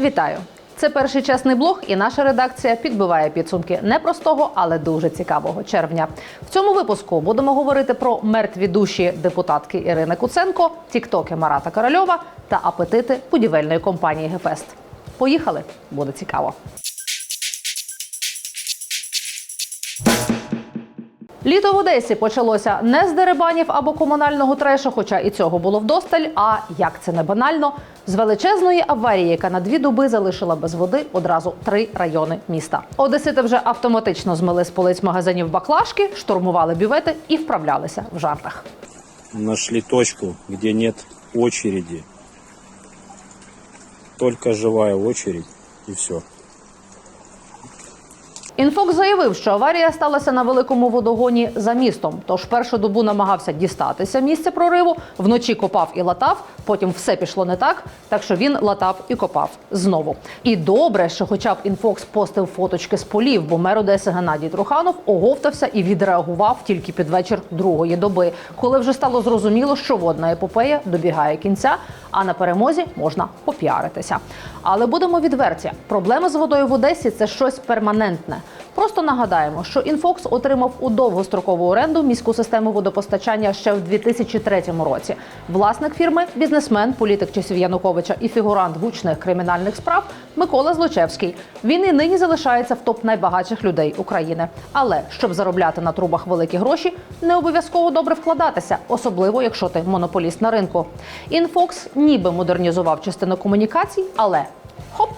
Вітаю! Це перший чесний блог, і наша редакція підбиває підсумки непростого, але дуже цікавого червня. В цьому випуску будемо говорити про мертві душі депутатки Ірини Куценко, тіктоки Марата Корольова та апетити будівельної компанії Гефест. Поїхали, буде цікаво. Літо в Одесі почалося не з дерибанів або комунального трешу, хоча і цього було вдосталь. А як це не банально, з величезної аварії, яка на дві доби залишила без води одразу три райони міста. Одесити вже автоматично змили з полиць магазинів баклажки, штурмували бювети і вправлялися в жартах. нашли точку, где нет очереди. Только живая очередь и все. Інфокс заявив, що аварія сталася на великому водогоні за містом. Тож першу добу намагався дістатися місця прориву, вночі копав і латав. Потім все пішло не так, так що він латав і копав знову. І добре, що хоча б інфокс постив фоточки з полів, бо мер Одеси Геннадій Труханов оговтався і відреагував тільки під вечір другої доби, коли вже стало зрозуміло, що водна епопея добігає кінця, а на перемозі можна попіаритися. Але будемо відверті, проблеми з водою в Одесі це щось перманентне. Просто нагадаємо, що Інфокс отримав у довгострокову оренду міську систему водопостачання ще в 2003 році. Власник фірми, бізнесмен, політик часів Януковича і фігурант гучних кримінальних справ Микола Злочевський. Він і нині залишається в топ найбагатших людей України. Але щоб заробляти на трубах великі гроші, не обов'язково добре вкладатися, особливо якщо ти монополіст на ринку. Інфокс ніби модернізував частину комунікацій, але хоп.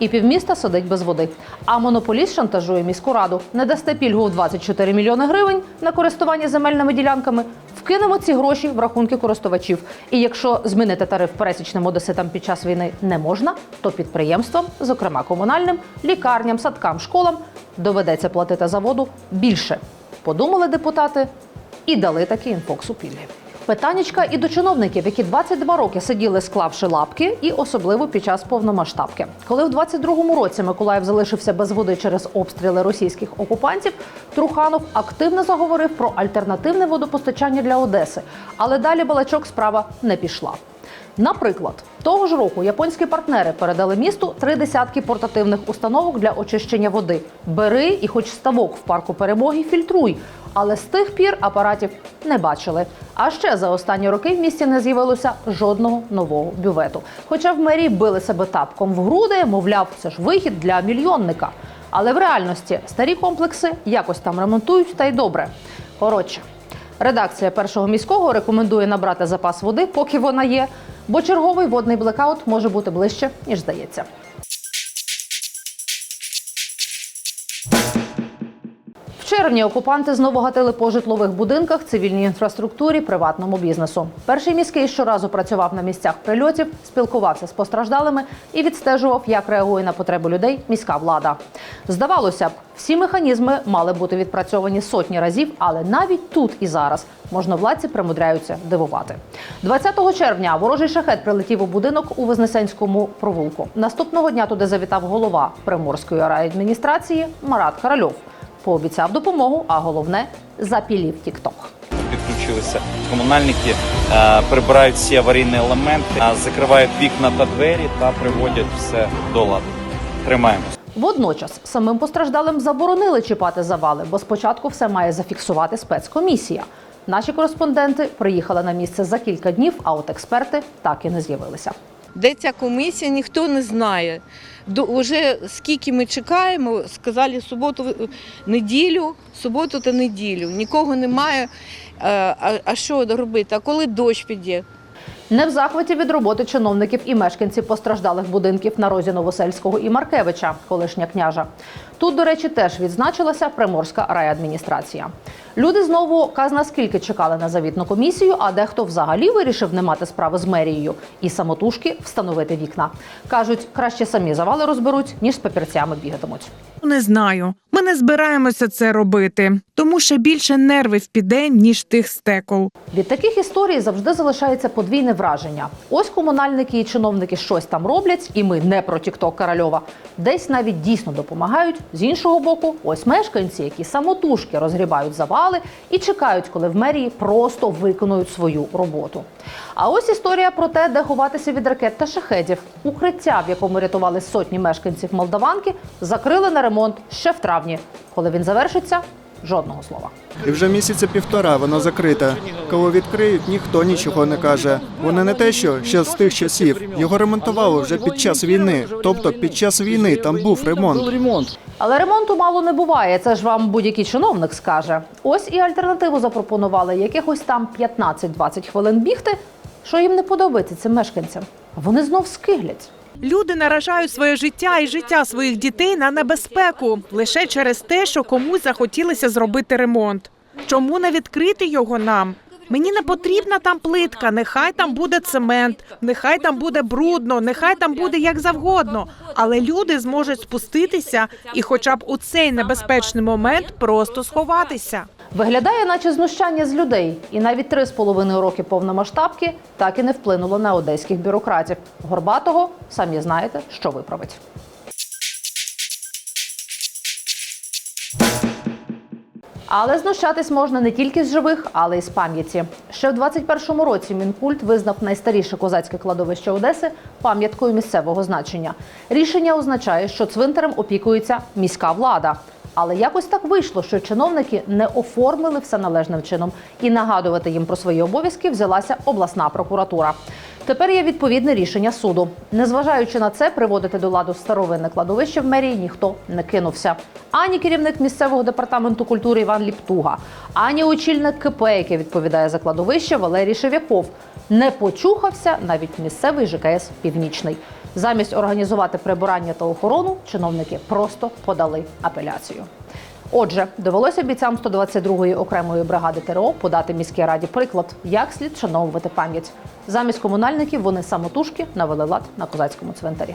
І півміста сидить без води. А монополіст шантажує міську раду. Не дасте пільгу в 24 мільйони гривень на користування земельними ділянками. Вкинемо ці гроші в рахунки користувачів. І якщо змінити тариф пересічним одеситам під час війни не можна, то підприємствам, зокрема комунальним, лікарням, садкам, школам, доведеться платити за воду більше. Подумали депутати і дали такі інфоксу пільги. Питаннячка і до чиновників, які 22 роки сиділи, склавши лапки, і особливо під час повномасштабки. Коли в 22-му році Миколаїв залишився без води через обстріли російських окупантів, Труханов активно заговорив про альтернативне водопостачання для Одеси. Але далі балачок справа не пішла. Наприклад, того ж року японські партнери передали місту три десятки портативних установок для очищення води. Бери і хоч ставок в парку перемоги фільтруй. Але з тих пір апаратів не бачили. А ще за останні роки в місті не з'явилося жодного нового бювету. Хоча в мерії били себе тапком в груди, мовляв, це ж вихід для мільйонника. Але в реальності старі комплекси якось там ремонтують та й добре. Коротше, Редакція першого міського рекомендує набрати запас води, поки вона є, бо черговий водний блекаут може бути ближче, ніж здається. Червні окупанти знову гатили по житлових будинках, цивільній інфраструктурі, приватному бізнесу. Перший міський щоразу працював на місцях прильотів, спілкувався з постраждалими і відстежував, як реагує на потреби людей міська влада. Здавалося б, всі механізми мали бути відпрацьовані сотні разів, але навіть тут і зараз можновладці примудряються дивувати. 20 червня ворожий шахет прилетів у будинок у Вознесенському провулку. Наступного дня туди завітав голова Приморської райадміністрації Марат Корольов. Пообіцяв допомогу, а головне запілів Тікток. Підключилися комунальники, е, прибирають всі аварійні елементи, е, закривають вікна та двері та приводять все до ладу. Тримаємось. Водночас самим постраждалим заборонили чіпати завали, бо спочатку все має зафіксувати спецкомісія. Наші кореспонденти приїхали на місце за кілька днів, а от експерти так і не з'явилися. Де ця комісія, ніхто не знає. До, уже скільки ми чекаємо, сказали суботу, е, неділю, суботу та неділю. Нікого немає. Е, А, а що робити? А коли дощ піде? Не в захваті від роботи чиновників і мешканців постраждалих будинків на розі Новосельського і Маркевича, колишня княжа. Тут, до речі, теж відзначилася приморська райадміністрація. Люди знову казна скільки чекали на завітну комісію, а дехто взагалі вирішив не мати справи з мерією і самотужки встановити вікна. кажуть, краще самі завали розберуть, ніж з папірцями бігатимуть. Не знаю. Ми не збираємося це робити, тому що більше нервів піде, ніж тих стекол. Від таких історій завжди залишається подвійне враження. Ось комунальники і чиновники щось там роблять, і ми не про тікток Корольова. Десь навіть дійсно допомагають. З іншого боку, ось мешканці, які самотужки розгрібають завали і чекають, коли в мерії просто виконують свою роботу. А ось історія про те, де ховатися від ракет та шахедів. Укриття, в якому рятували сотні мешканців Молдаванки, закрили на ремонт ще в травні. Коли він завершиться, жодного слова. І вже місяця півтора вона закрита. Коли відкриють, ніхто нічого не каже. Воно не те, що ще з тих часів. Його ремонтували вже під час війни. Тобто під час війни там був ремонт. Але ремонту мало не буває. Це ж вам будь-який чиновник скаже. Ось і альтернативу запропонували якихось там 15-20 хвилин бігти, що їм не подобається цим мешканцям. Вони знов скиглять. Люди наражають своє життя і життя своїх дітей на небезпеку лише через те, що комусь захотілося зробити ремонт. Чому не відкрити його нам? Мені не потрібна там плитка, нехай там буде цемент, нехай там буде брудно, нехай там буде як завгодно. Але люди зможуть спуститися і, хоча б у цей небезпечний момент, просто сховатися. Виглядає, наче знущання з людей, і навіть три з половиною роки повномасштабки так і не вплинуло на одеських бюрократів. Горбатого самі знаєте, що виправить. Але знущатись можна не тільки з живих, але й з пам'яті. Ще в 21-му році Мінкульт визнав найстаріше козацьке кладовище Одеси пам'яткою місцевого значення. Рішення означає, що цвинтарем опікується міська влада. Але якось так вийшло, що чиновники не оформили все належним чином, і нагадувати їм про свої обов'язки взялася обласна прокуратура. Тепер є відповідне рішення суду. Незважаючи на це, приводити до ладу старовинне кладовище в мерії ніхто не кинувся. Ані керівник місцевого департаменту культури Іван Ліптуга, ані очільник КП, який відповідає за кладовище Валерій Шев'яков. Не почухався навіть місцевий ЖКС Північний. Замість організувати прибирання та охорону, чиновники просто подали апеляцію. Отже, довелося бійцям 122-ї окремої бригади ТРО подати міській раді приклад, як слід шановувати пам'ять. Замість комунальників вони самотужки навели лад на козацькому цвинтарі.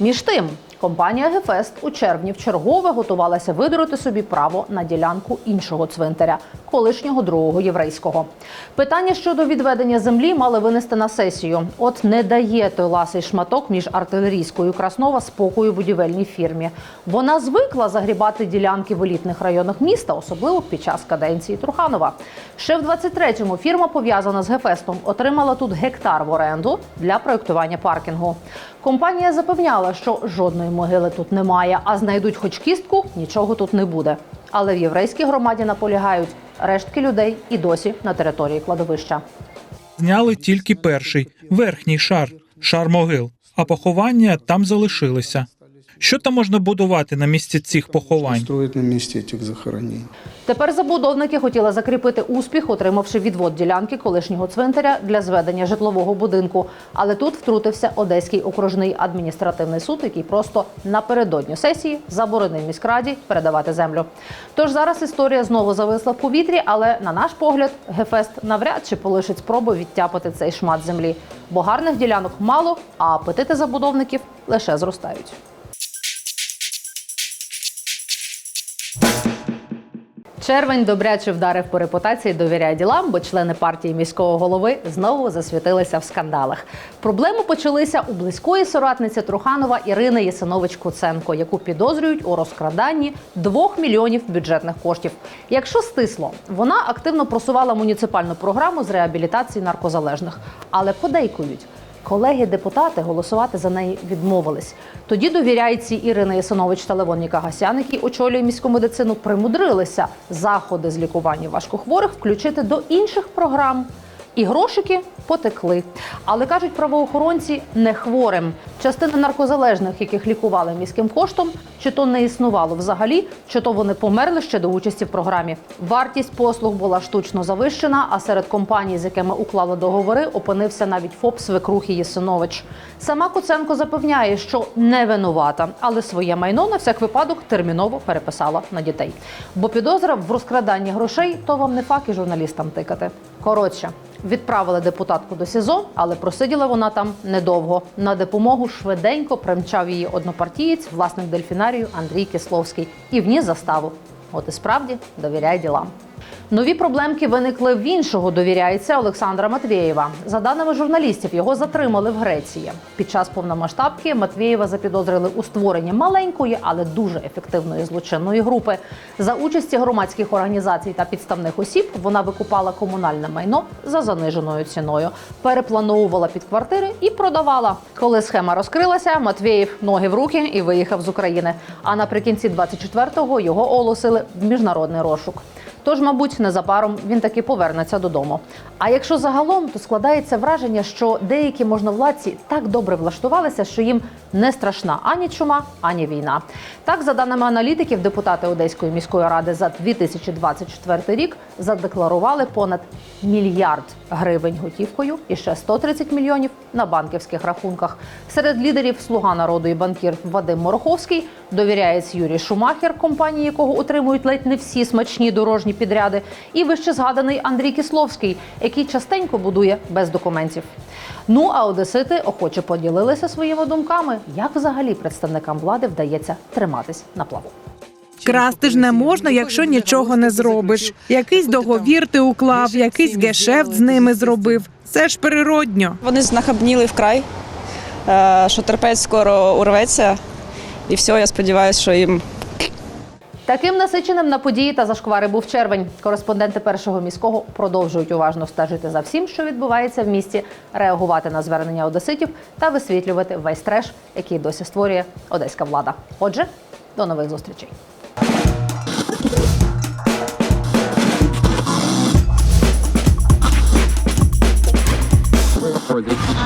Між тим, компанія Гефест у червні вчергове готувалася видурити собі право на ділянку іншого цвинтаря, колишнього другого єврейського. Питання щодо відведення землі мали винести на сесію. От не дає той ласий шматок між артилерійською Краснова спокою будівельній фірмі. Вона звикла загрібати ділянки в елітних районах міста, особливо під час каденції Труханова. Ще в 23-му фірма пов'язана з Гефестом отримала тут гектар в оренду для проєктування паркінгу. Компанія запевняла, що жодної могили тут немає, а знайдуть хоч кістку, нічого тут не буде. Але в єврейській громаді наполягають рештки людей і досі на території кладовища. Зняли тільки перший верхній шар, шар могил, а поховання там залишилися. Що там можна будувати на місці цих поховань? Строїть на місці цих захоронень. Тепер забудовники хотіли закріпити успіх, отримавши відвод ділянки колишнього цвинтаря для зведення житлового будинку. Але тут втрутився Одеський окружний адміністративний суд, який просто напередодні сесії заборонив міськраді передавати землю. Тож зараз історія знову зависла в повітрі, але на наш погляд, Гефест навряд чи полишить спробу відтяпати цей шмат землі, бо гарних ділянок мало, а апетити забудовників лише зростають. Червень добряче вдарив по репутації довіряє ділам, бо члени партії міського голови знову засвітилися в скандалах. Проблеми почалися у близької соратниці Труханова Ірини Єсинович Куценко, яку підозрюють у розкраданні 2 мільйонів бюджетних коштів. Якщо стисло, вона активно просувала муніципальну програму з реабілітації наркозалежних, але подейкують. Колеги-депутати голосувати за неї відмовились. Тоді довіряйці Ірина Ясинович та Левон Нікагасян, які очолює міську медицину, примудрилися заходи з лікування важкохворих включити до інших програм. І грошики потекли. Але кажуть правоохоронці не хворим. Частина наркозалежних, яких лікували міським коштом, чи то не існувало взагалі, чи то вони померли ще до участі в програмі. Вартість послуг була штучно завищена, а серед компаній, з якими уклали договори, опинився навіть ФОП свекрухи Єсинович. Сама Куценко запевняє, що не винувата, але своє майно на всяк випадок терміново переписала на дітей. Бо підозра в розкраданні грошей то вам не факи журналістам тикати. Коротше, відправили депутатку до СІЗО, але просиділа вона там недовго. На допомогу швиденько примчав її однопартієць, власник дельфінарію Андрій Кисловський, і вніс заставу. От і справді довіряй ділам. Нові проблемки виникли в іншого довіряється Олександра Матвєєва. За даними журналістів, його затримали в Греції. Під час повномасштабки Матвєєва запідозрили у створенні маленької, але дуже ефективної злочинної групи. За участі громадських організацій та підставних осіб вона викупала комунальне майно за заниженою ціною, переплановувала під квартири і продавала. Коли схема розкрилася, Матвєєв ноги в руки і виїхав з України. А наприкінці 24-го його оголосили в міжнародний розшук. Тож, мабуть, незабаром він таки повернеться додому. А якщо загалом, то складається враження, що деякі можновладці так добре влаштувалися, що їм не страшна ані чума, ані війна. Так, за даними аналітиків, депутати Одеської міської ради за 2024 рік задекларували понад мільярд гривень готівкою і ще 130 мільйонів на банківських рахунках. Серед лідерів Слуга народу і банкір Вадим Мороховський, довіряєць Юрій Шумахер, компанії якого утримують ледь не всі смачні дорожні підряди, і вище згаданий Андрій Кисловський, який частенько будує без документів. Ну а одесити охоче поділилися своїми думками, як взагалі представникам влади вдається триматись на плаву. Красти ж не можна, якщо нічого не зробиш. Якийсь договір ти уклав, якийсь гешефт з ними зробив. Це ж природньо. Вони знахабніли вкрай, е, що терпець скоро урветься. І все, я сподіваюся, що їм Таким насиченим на події та зашквари був червень. Кореспонденти першого міського продовжують уважно стежити за всім, що відбувається в місті, реагувати на звернення одеситів та висвітлювати весь треш, який досі створює одеська влада. Отже, до нових зустрічей. for this.